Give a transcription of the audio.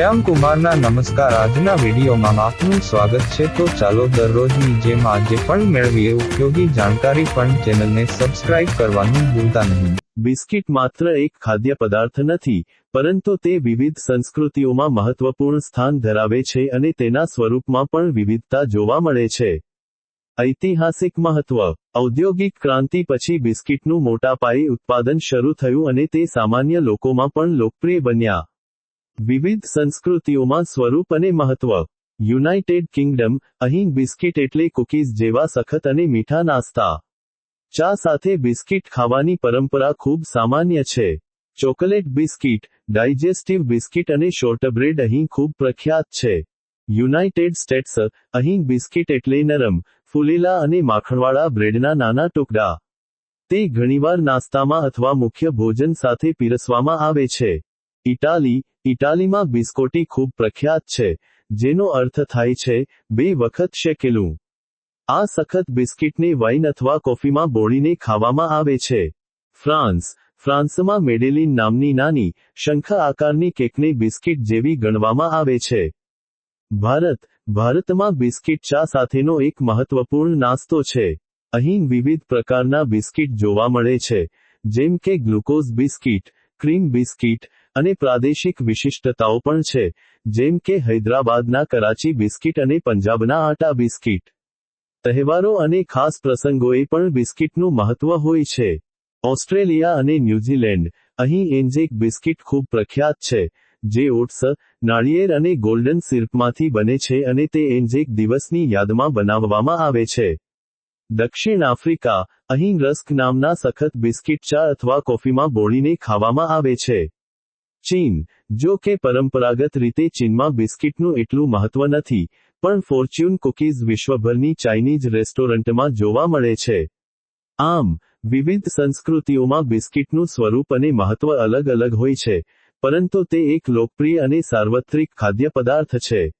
શ્યામ કુમારના નમસ્કાર. આજના વિડીયોમાં આપનું સ્વાગત છે. તો ચાલો દરરોજની જેમ આજે પણ મેળવીએ. ઉપયોગી જાણકારી પણ ચેનલને સબસ્ક્રાઇબ કરવાનું ભૂલતા નહીં. બિસ્કિટ માત્ર એક ખાદ્ય પદાર્થ નથી, પરંતુ તે વિવિધ સંસ્કૃતિઓમાં મહત્વપૂર્ણ સ્થાન ધરાવે છે અને તેના સ્વરૂપમાં પણ વિવિધતા જોવા મળે છે. ઐતિહાસિક મહત્વ. ઔદ્યોગિક ક્રાંતિ પછી બિસ્કિટનું મોટા પાયે ઉત્પાદન શરૂ થયું અને તે સામાન્ય લોકોમાં પણ લોકપ્રિય બન્યા. વિવિધ સંસ્કૃતિઓમાં સ્વરૂપ અને મહત્વ. યુનાઇટેડ કિંગડમ, અહીં બિસ્કિટ એટલે કુકીઝ જેવા સખત અને મીઠા નાસ્તા. ચા સાથે બિસ્કિટ ખાવાની પરંપરા ખૂબ સામાન્ય છે. ચોકલેટ બિસ્કિટ, ડાયજેસ્ટિવ બિસ્કિટ અને શોર્ટબ્રેડ અહીં ખૂબ પ્રખ્યાત છે. યુનાઇટેડ સ્ટેટ્સ, અહીં બિસ્કિટ એટલે નરમ, ફૂલેલા અને માખણવાળા બ્રેડના નાના ટુકડા. તે ઘણીવાર નાસ્તામાં અથવા મુખ્ય ભોજન સાથે પીરસવામાં આવે છે. ઇટાલી, ઇટાલીમાં બિસ્કોટી ખૂબ પ્રખ્યાત છે, જેનો અર્થ થાય છે, બે વખત શેકેલું. આ સખત બિસ્કિટને વાઇન અથવા કોફીમાં બોળીને ખાવામાં આવે છે. ફ્રાન્સ, ફ્રાન્સમાં મેડેલિન નામની નાની, શંખ આકારની કેકને બિસ્કિટ જેવી ગણવામાં આવે છે. ભારત, ભારતમાં બિસ્કિટ ચા સાથેનો એક મહત્વપૂર્ણ નાસ્તો છે. અહીં વિવિધ પ્રકારના બિસ્કિટ જોવા મળે છે, જેમ કે ગ્લુકોઝ બિસ્કિટ, ક્રીમ બિસ્કિટ અને પ્રાદેશિક વિશિષ્ટતાઓ પણ છે, જેમ કે હૈદરાબાદના કરાચી બિસ્કિટ અને પંજાબના આટા બિસ્કિટ. તહેવારો અને ખાસ પ્રસંગોએ પણ બિસ્કિટનું મહત્વ હોય છે. ઓસ્ટ્રેલિયા અને ન્યૂઝીલેન્ડ, અહીં એન્જેક બિસ્કિટ ખૂબ પ્રખ્યાત છે, જે ઓટ્સ, નાળિયેર અને ગોલ્ડન સિરપમાંથી બને છે અને તે એન્જેક દિવસની યાદમાં બનાવવામાં આવે છે. દક્ષિણ આફ્રિકા, અહીં રસ્ક નામના સખત બિસ્કિટ ચા અથવા કોફીમાં બોળીને ખાવામાં આવે છે. ચીન, જો કે પરંપરાગત રીતે ચીનમાં બિસ્કિટનું એટલું મહત્વ નથી, પણ ફોર્ચ્યુન કુકીઝ વિશ્વભરની ચાઇનીઝ રેસ્ટોરન્ટમાં જોવા મળે છે. આમ, વિવિધ સંસ્કૃતિઓમાં બિસ્કિટનું સ્વરૂપ અને મહત્વ અલગ અલગ હોય છે, પરંતુ તે એક લોકપ્રિય અને સાર્વત્રિક ખાદ્ય પદાર્થ છે.